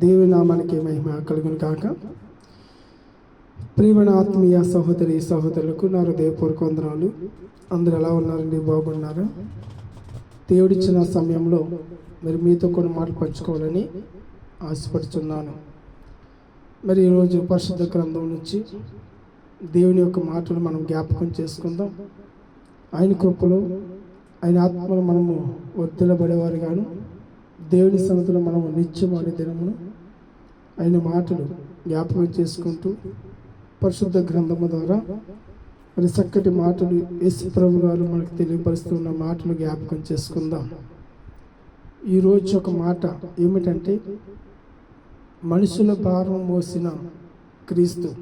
దేవి నామానికి మహిమ కలుగును కాక ప్రియమైన ఆత్మీయ సహోదరి సహోదరులకు నా హృదయపూర్వక వందనాలు. అందరు ఎలా ఉన్నారండి బాగున్నారా? దేవుడిచ్చిన సమయంలో మరి మీతో కొన్ని మాటలు పంచుకోవాలని ఆశపడుతున్నాను మరి ఈరోజు పరిశుద్ధ గ్రంథం నుంచి దేవుని యొక్క మాటలు మనం జ్ఞాపకం చేసుకుందాం. ఆయన కృపలో ఆయన ఆత్మలు మనము వద్దులబడేవారు గాను దేవుని సన్నిధిలో మనము నిత్యం అనే దినమును ఆయన మాటలు జ్ఞాపకం చేసుకుంటూ పరిశుద్ధ గ్రంథము ద్వారా మరి చక్కటి మాటలు యేసు ప్రభు గారు మనకు తెలియపరుస్తున్న మాటలు జ్ఞాపకం చేసుకుందాం. ఈరోజు ఒక మాట ఏమిటంటే మనుషుల భారం మోసిన క్రీస్తు.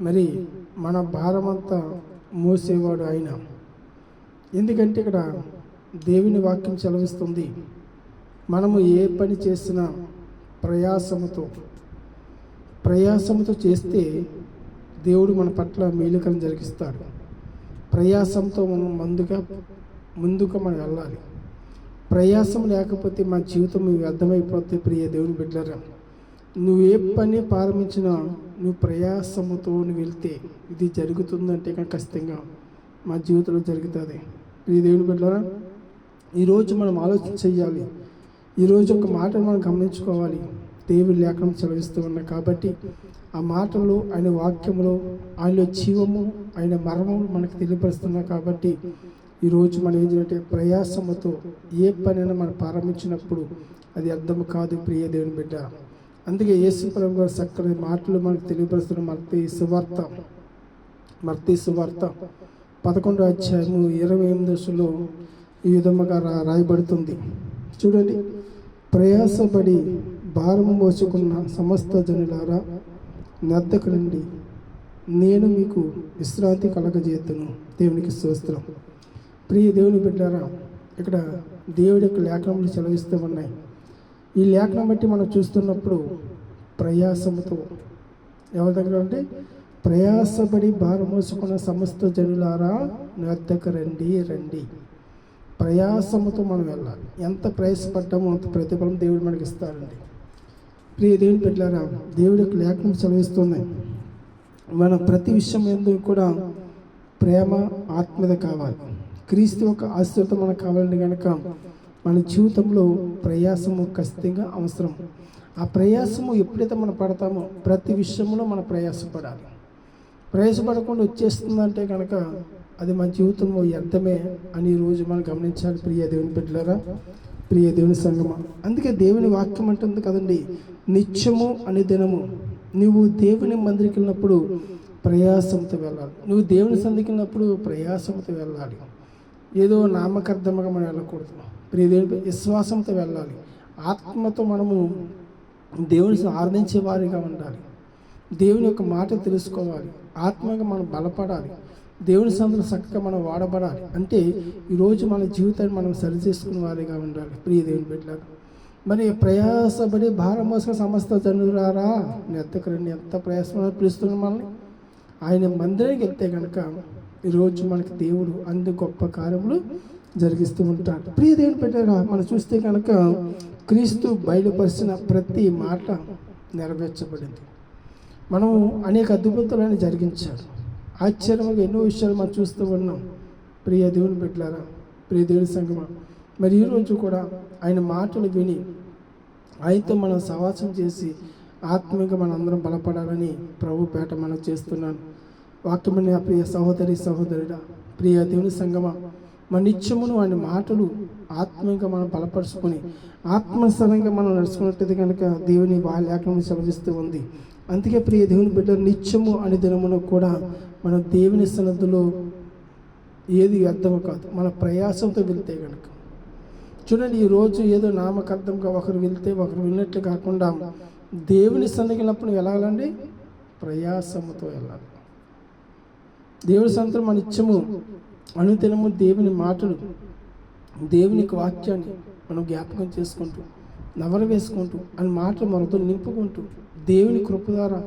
మరి మన భారమంతా మోసేవాడు ఆయన. ఎందుకంటే ఇక్కడ దేవుని వాక్యం చలవిస్తుంది మనము ఏ పని చేసినా ప్రయాసముతో ప్రయాసంతో చేస్తే దేవుడు మన పట్ల మేలుకను జరిగిస్తాడు. ప్రయాసంతో మనం ముందుగా ముందుగా మనం వెళ్ళాలి. ప్రయాసం లేకపోతే మన జీవితం వ్యర్థమైపోతే ప్రియ దేవుని బిడ్డరా నువ్వు ఏ పని ప్రారంభించినా నువ్వు ప్రయాసముతో వెళ్తే ఇది జరుగుతుందంటే కనుక ఖచ్చితంగా మా జీవితంలో జరుగుతుంది. ప్రియ దేవుని బిడ్డరా ఈరోజు మనం ఆలోచన చెయ్యాలి ఈరోజు ఒక మాట మనం గమనించుకోవాలి. దేవుడి లేఖనం చదివిస్తూ ఉన్నాయి కాబట్టి ఆ మాటలు ఆయన వాక్యములో ఆయనలో జీవము ఆయన మర్మము మనకు తెలియపరుస్తున్నాయి కాబట్టి ఈరోజు మనం ఏం చేయాలంటే ప్రయాసముతో ఏ పనైనా మనం ప్రారంభించినప్పుడు అది అర్థం కాదు ప్రియ దేవుని బిడ్డ. అందుకే యేసు గారు చక్కని మాటలు మనకు తెలియపరుస్తున్న మర్తి సువార్త మర్తి సువార్త పదకొండో అధ్యాయము ఇరవై ఎనిమిది దశలో ఈ విధముగా రాయబడుతుంది. చూడండి. ప్రయాసపడి భారం మోసుకున్న సమస్త జనులారా నర్తకులండి రండి నేను మీకు విశ్రాంతి కలగజేతును దేవునికి స్తోత్రం. ప్రియ దేవుని బిడ్డారా ఇక్కడ దేవుడి యొక్క లేఖనములు సెలవిస్తూ ఉన్నాయి. ఈ లేఖనం బట్టి మనం చూస్తున్నప్పుడు ప్రయాసముతో ఎవరి దగ్గర అంటే ప్రయాసపడి భారం మోసుకున్న సమస్త జనులారా నద్దకు రండి రండి. ప్రయాసముతో మనం వెళ్ళాలి. ఎంత ప్రయాసపడ్డామో అంత ప్రతిఫలం దేవుడు మనకి ఇస్తాడండి. ప్రియ దేవుని పెట్టారా దేవుడి యొక్క లేఖనం సెలవిస్తుంది. మన ప్రతి విషయం ఎందుకు కూడా ప్రేమ ఆత్మీయత కావాలి. క్రీస్తు యొక్క ఆశ్రితం మనకు కావాలంటే కనుక మన జీవితంలో ప్రయాసము ఖచ్చితంగా అవసరం. ఆ ప్రయాసము ఎప్పుడైతే మనం పడతామో ప్రతి విషయంలో మన ప్రయాసపడాలి. ప్రయాసపడకుండా వచ్చేస్తుందంటే కనుక అది మన జీవితంలో వ్యర్థమే అని రోజు మనం గమనించాలి. ప్రియ దేవుని బిడ్డలారా ప్రియ దేవుని సంగమా. అందుకే దేవుని వాక్యం అంటుంది కదండి నిత్యము అనే దినము. నువ్వు దేవుని మందిరికి వెళ్ళినప్పుడు ప్రయాసంతో వెళ్ళాలి. నువ్వు దేవుని సందికి వెళ్ళినప్పుడు ప్రయాసంతో వెళ్ళాలి. ఏదో నామకర్ధముగా మనం వెళ్ళకూడదు. ప్రియ దేవుని విశ్వాసంతో వెళ్ళాలి. ఆత్మతో మనము దేవుని ఆరాధించే వారిగా ఉండాలి. దేవుని యొక్క మాట తెలుసుకోవాలి. ఆత్మగా మనం బలపడాలి. దేవుని సందులో చక్కగా మనం వాడబడాలి. అంటే ఈరోజు మన జీవితాన్ని మనం సరి చేసుకునే వారిగా ఉండాలి. ప్రియ దేవుని బిడ్డలారా మరి ప్రయాసపడి భారం మోసుకుని సమస్త జనురారా నెత్తకు రండి ఎంత ప్రయాసం పిలుస్తున్నాం మనల్ని. ఆయన మందిరానికి వెళ్తే కనుక ఈరోజు మనకి దేవుడు అందు గొప్ప కార్యములు జరిగిస్తూ ఉంటాడు. ప్రియ దేవుని పెట్టారా మనం చూస్తే కనుక క్రీస్తు బయలుపరిచిన ప్రతి మాట నెరవేర్చబడింది. మనం అనేక అద్భుతాలను జరిగించాడు ఆశ్చర్యంగా ఎన్నో విషయాలు మనం చూస్తూ ఉన్నాం. ప్రియ దేవుని బిడ్డలారా ప్రియ దేవుని సంగమ మరి ఈరోజు కూడా ఆయన మాటలు విని ఆయనతో మనం సవాసం చేసి ఆత్మీయంగా మన అందరం బలపడాలని ప్రభు పేట మనం చేస్తున్నాను. వాక్యమైన ప్రియ సహోదరి సహోదరుడా ప్రియ దేవుని సంగమ మన నిత్యమును ఆయన మాటలు ఆత్మీయంగా మనం బలపరుచుకొని ఆత్మస్థరంగా మనం నడుచుకున్నట్టు కనుక దేవుని వాళ్ళ లేఖనం సెలవిస్తూ ఉంది. అందుకే ప్రియ దేవుని బిడ్డ నిత్యము అనే దినమున కూడా మన దేవుని సన్నద్ధులో ఏది వ్యర్థము కాదు మన ప్రయాసంతో వెళ్తే కనుక చూడండి ఈరోజు ఏదో నామకర్థంగా ఒకరు వెళ్తే ఒకరు వెళ్ళినట్లు కాకుండా దేవుని సన్నిగినప్పుడు వెళ్ళాలండి? ప్రయాసముతో వెళ్ళాలి. దేవుని సంతరం మన ఇచ్చము అనుదినము దేవుని మాటలు దేవుని వాక్యాన్ని మనం జ్ఞాపకం చేసుకుంటూ నవర వేసుకుంటూ అని మాటలు మనతో నింపుకుంటూ దేవుని కృప ద్వారా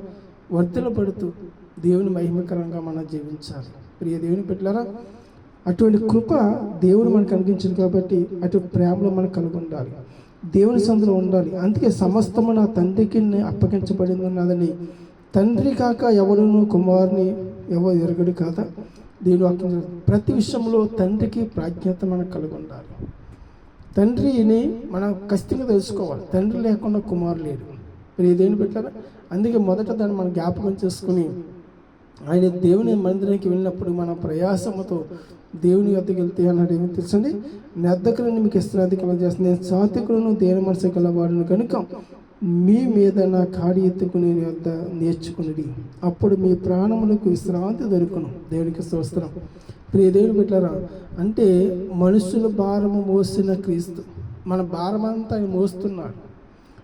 వర్ధల పడుతూ దేవుని మహిమకరంగా మనం జీవించాలి. ప్రియ దేవుని పెట్టారా అటువంటి కృప దేవుడు మనకు కనిపించింది కాబట్టి అటువంటి ప్రేమలో మనకు కలిగి ఉండాలి. దేవుని సందులో ఉండాలి. అందుకే సమస్తము నా తండ్రికి అప్పగించబడింది ఉన్నదని తండ్రి కాక ఎవరును కుమారుని ఎవరు ఎరగడు కాదా దేవుడు వాక్యం ప్రతి విషయంలో తండ్రికి ప్రాజ్ఞత మనకు కలిగి ఉండాలి. తండ్రిని మనం ఖచ్చితంగా తెలుసుకోవాలి. తండ్రి లేకుండా కుమారు లేడు. మీరు దేవుని పెట్టారా అందుకే మొదట దాన్ని మనం జ్ఞాపకం చేసుకుని ఆయన దేవుని మందిరానికి వెళ్ళినప్పుడు మన ప్రయాసముతో దేవుని వద్దకు వెళ్తే అన్నాడు ఏమి తెలుసండి? నెద్దకులను మీకు ఇస్తున్నది కల చేస్తుంది. నేను సాత్వికులను దేని మనసు గలవాడును కనుక మీ మీద నా కాడి ఎత్తుకుని వద్ద నేర్చుకుని అప్పుడు మీ ప్రాణములకు విశ్రాంతి దొరుకును. దేవునికి స్తోత్రం. ప్రియ దేవుని పెట్టారా అంటే మనుషుల భారము మోసిన క్రీస్తు మన భారమంతా ఆయన మోస్తున్నాడు.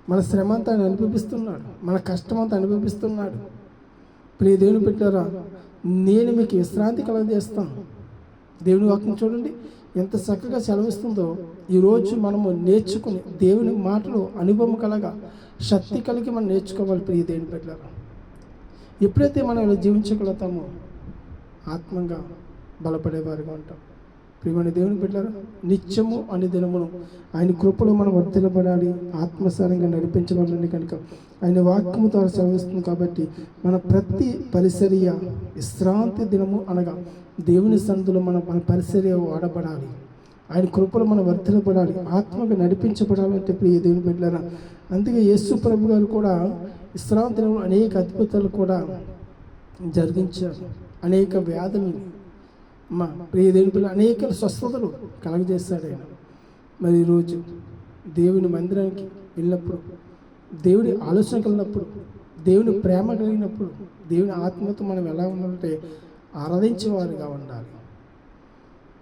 మన శ్రమ అంతా ఆయన అనుభవిస్తున్నాడు. మన కష్టం అంతా అనుభవిస్తున్నాడు. ప్రియ దేవుని పెట్టారా నేను మీకు విశ్రాంతి కలగజేస్తాను. దేవుని వాక్యం చూడండి. ఎంత చక్కగా సెలవిస్తుందో ఈరోజు మనము నేర్చుకుని దేవుని మాటలు అనుభవం కలగా శక్తి కలిగి మనం నేర్చుకోవాలి ప్రియ దేవుని పెట్టారా ఎప్పుడైతే మనం ఇలా జీవించగలుగుతామో ఆత్మంగా బలపడేవారుగా ఉంటాం. ప్రియమైన దేవుని బిడ్డారా నిత్యము అని దినమును ఆయన కృపలో మనం వర్తిలపడాలి ఆత్మసారంగా నడిపించబడాలని కనుక ఆయన వాక్యము ద్వారా సెలవిస్తుంది కాబట్టి మన ప్రతి పరిసరియ విశ్రాంతి దినము అనగా దేవుని సందులో మన మన పరిసరియ వాడబడాలి. ఆయన కృపలో మనం వర్తిలపడాలి ఆత్మగా నడిపించబడాలంటే ప్రియ దేవుని బిడ్డారా అందుకే యేసు ప్రభు గారు కూడా విశ్రాంతి దినంలో అనేక అద్భుతాలు కూడా జరిగించారు. అనేక వ్యాధులను మా ప్రియదేవులు అనేక స్వస్థతలు కలగజేస్తాడు ఆయన. మరి ఈరోజు దేవుని మందిరానికి వెళ్ళినప్పుడు దేవుడి ఆలోచన కలిగినప్పుడు దేవుని ప్రేమ కలిగినప్పుడు దేవుని ఆత్మతో మనం ఎలా ఉండాలంటే ఆరాధించేవారుగా ఉండాలి.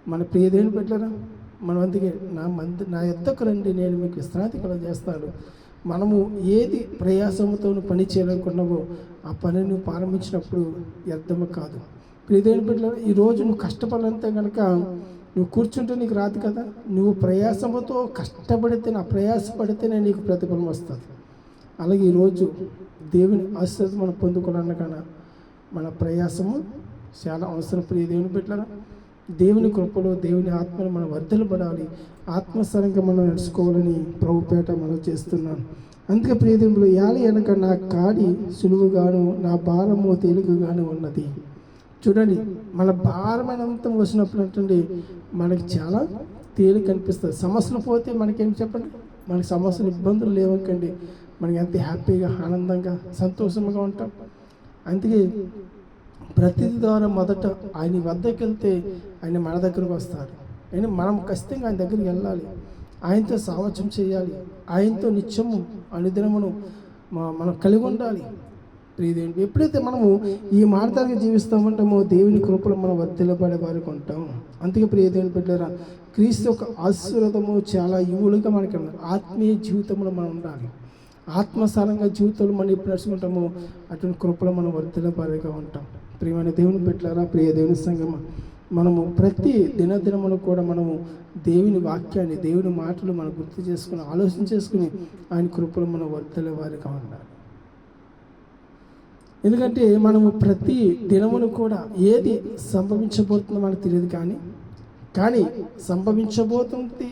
మన ప్రియదేవుని పెట్టారా మనం అందుకే నా మంది నా ఎద్దకు రండి నేను మీకు విశ్రాంతి కలగజేస్తాను. మనము ఏది ప్రయాసంతో పని చేయాలనుకున్నామో ఆ పనిని ప్రారంభించినప్పుడు వ్యర్థము కాదు. ప్రియదేవుని బిడ్డలారా ఈరోజు నువ్వు కష్టపడాలంటే కనుక నువ్వు కూర్చుంటే నీకు రాదు కదా. నువ్వు ప్రయాసముతో కష్టపడితే నా ప్రయాసపడితేనే నీకు ప్రతిఫలం వస్తుంది. అలాగే ఈరోజు దేవుని ఆశీర్వాదం మనం పొందుకోవాలన్నకన్నా మన ప్రయాసము చాలా అవసరం. ప్రియ దేవుని బిడ్డలారా దేవుని కృపలో దేవుని ఆత్మను మనం వర్ధలు పడాలి ఆత్మస్థరంగా మనం నడుచుకోవాలని ప్రభుపేట మనం చేస్తున్నాను అందుకే ప్రియదేవులు యాలి వెనక నా కాడి సులువుగాను నా భారము తేలికగాను ఉన్నది. చూడండి మన భారమైనంత వచ్చినప్పుడు అంటే మనకి చాలా తేలిక అనిపిస్తుంది. సమస్యలు పోతే మనకేం చెప్పండి? మనకి సమస్యలు ఇబ్బందులు లేవకండి. మనకి ఎంత హ్యాపీగా ఆనందంగా సంతోషంగా ఉంటాం. అందుకే ప్రతిది ద్వారా మొదట ఆయన వద్దకు వెళ్తే ఆయన మన దగ్గరకు వస్తారు. ఆయన మనం ఖచ్చితంగా ఆయన దగ్గరికి వెళ్ళాలి. ఆయనతో సావచం చేయాలి. ఆయనతో నిత్యము అనుదినమును మనం కలిగి ఉండాలి. ప్రియదేవుడు ఎప్పుడైతే మనము ఈ మార్గానికి జీవిస్తామంటామో దేవుని కృపలు మనం వర్తిల్లబడే వారికి ఉంటాం. అందుకే ప్రియదేవుని పెట్టారా? క్రీస్తు యొక్క ఆశీర్వాదము చాలా యువులుగా మనకి ఆత్మీయ జీవితంలో మనం ఉండాలి. ఆత్మసారంగా జీవితంలో మనం ఎప్పుడు నడుచుకుంటామో అటువంటి కృపలో మనం వర్తిల్లబారిగా ఉంటాం. ప్రియమైన దేవుని పెట్టారా? ప్రియ దేవుని సంగమ మనము ప్రతి దినదినమును కూడా మనము దేవుని వాక్యాన్ని దేవుని మాటలు మనం గుర్తు చేసుకుని ఆలోచన చేసుకుని ఆయన కృపలు మనం వర్తలే వారిగా ఉండాలి. ఎందుకంటే మనము ప్రతి దినమును కూడా ఏది సంభవించబోతుందో మనకు తెలియదు కానీ కానీ సంభవించబోతుంది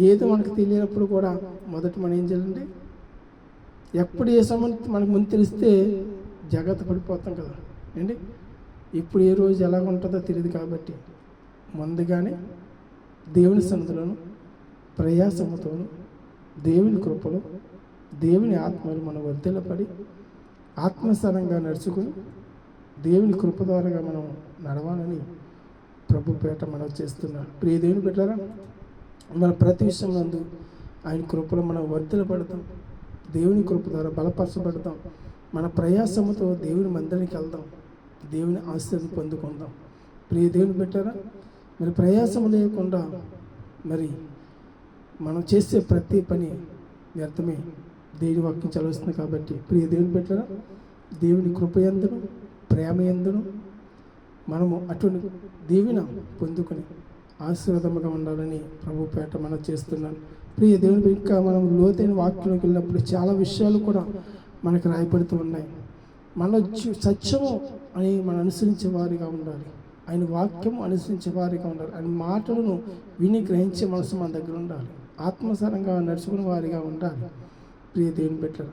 ఏది మనకు తెలియనప్పుడు కూడా మొదట మనం ఏం చేయాలంటే ఎప్పుడు ఏ సమయం మనకు ముందు తెలిస్తే జాగ్రత్త పడిపోతాం కదా. ఏంటి? ఇప్పుడు ఏ రోజు ఎలా ఉంటుందో తెలియదు కాబట్టి ముందుగానే దేవుని సన్నిధిలోను ప్రయాసముతోను దేవుని కృపలో దేవుని ఆత్మలు మనం వర్ధిల్లపడి ఆత్మస్థానంగా నడుచుకుని దేవుని కృప ద్వారాగా మనం నడవాలని ప్రభు పేట మనం చేస్తున్నాం. ప్రియ దేవుని పెట్టారా మన ప్రతి విషయం నందు ఆయన కృపలో మనం వర్ధిల్లపడతాం దేవుని కృప ద్వారా బలపరచబడతాం. మన ప్రయాసముతో దేవుని మందిరానికి వెళ్దాం దేవుని ఆశీర్వాదం పొందుకుందాం ప్రియ దేవుని పెట్టారా మరి ప్రయాసం లేకుండా మరి మనం చేసే ప్రతి పని వ్యర్థమే. దేవుని వాక్యం చదివిస్తుంది కాబట్టి. ప్రియ దేవుని పెట్టారా దేవుని కృప ఎందును ప్రేమ ఎందును మనము అటువంటి దీవెన పొందుకొని ఆశీర్వాదముగా ఉండాలని ప్రభు పేట మనం చేస్తున్నాను. ప్రియ దేవుని ఇంకా మనం లోతైన వాక్యంలోకి వెళ్ళినప్పుడు చాలా విషయాలు కూడా మనకు రాయపడుతూ ఉన్నాయి. మన సత్యము అని మనం అనుసరించే వారిగా ఉండాలి. ఆయన వాక్యం అనుసరించే వారిగా ఉండాలి. ఆయన మాటలను విని గ్రహించే మనసు మన దగ్గర ఉండాలి. ఆత్మసరంగా నడుచుకునే వారిగా ఉండాలి. ప్రియ దేవుని పెట్టారు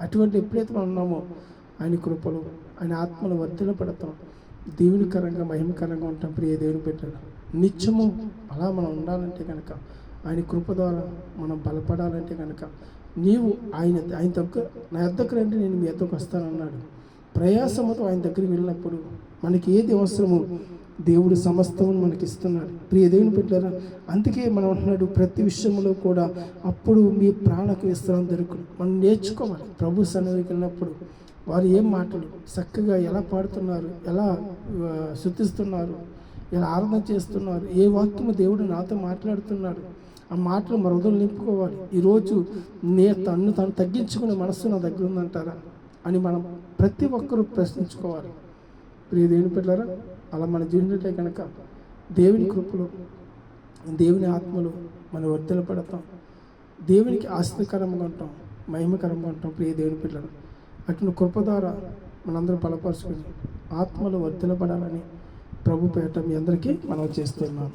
అటువంటి ఎప్పుడైతే మనం ఉన్నామో ఆయన కృపలు ఆయన ఆత్మలు వర్తిన పెడతాం. దేవునికరంగా మహిమకరంగా ఉంటాం. ప్రియ దేవుని పెట్టారు నిత్యము అలా మనం ఉండాలంటే కనుక ఆయన కృప ద్వారా మనం బలపడాలంటే కనుక నీవు ఆయన ఆయన దగ్గర నా దగ్గర అంటే నేను మీ ఎద్దకు వస్తానన్నాడు. ప్రయాసముతో ఆయన దగ్గరికి వెళ్ళినప్పుడు మనకి ఏది అవసరమో దేవుడు సమస్తము మనకి ఇస్తున్నాడు ప్రియ దేవుని పెట్టారా అందుకే మనం అంటున్నాడు ప్రతి విషయంలో కూడా అప్పుడు మీ ప్రాణకు విశ్రాంతి దొరుకును. మనం నేర్చుకోవాలి. ప్రభు సన్నిధికి వెళ్ళినప్పుడు వారు ఏం మాటలు చక్కగా ఎలా పాడుతున్నారు ఎలా శుద్ధిస్తున్నారు ఎలా ఆరాధన చేస్తున్నారు ఏ వాక్యము దేవుడు నాతో మాట్లాడుతున్నాడు ఆ మాటలు మరొదలు నింపుకోవాలి. ఈరోజు నే తన్ను తను తగ్గించుకునే మనస్సు నా దగ్గర ఉందంటారా? అని మనం ప్రతి ఒక్కరూ ప్రశ్నించుకోవాలి. ప్రియ దేవుని పిల్లరా అలా మన జీవితంలో కనుక దేవుని కృపలు దేవుని ఆత్మలు మనం వర్తలు పడతాం. దేవునికి ఆస్తికరంగా ఉంటాం మహిమకరంగా ఉంటాం ప్రియ దేవుని పిల్లలు అటు కృప ద్వారా మనందరూ బలపరుచుకుని ఆత్మలు వర్తిలపడాలని ప్రభు పేట మీ అందరికీ మనం చేస్తున్నాం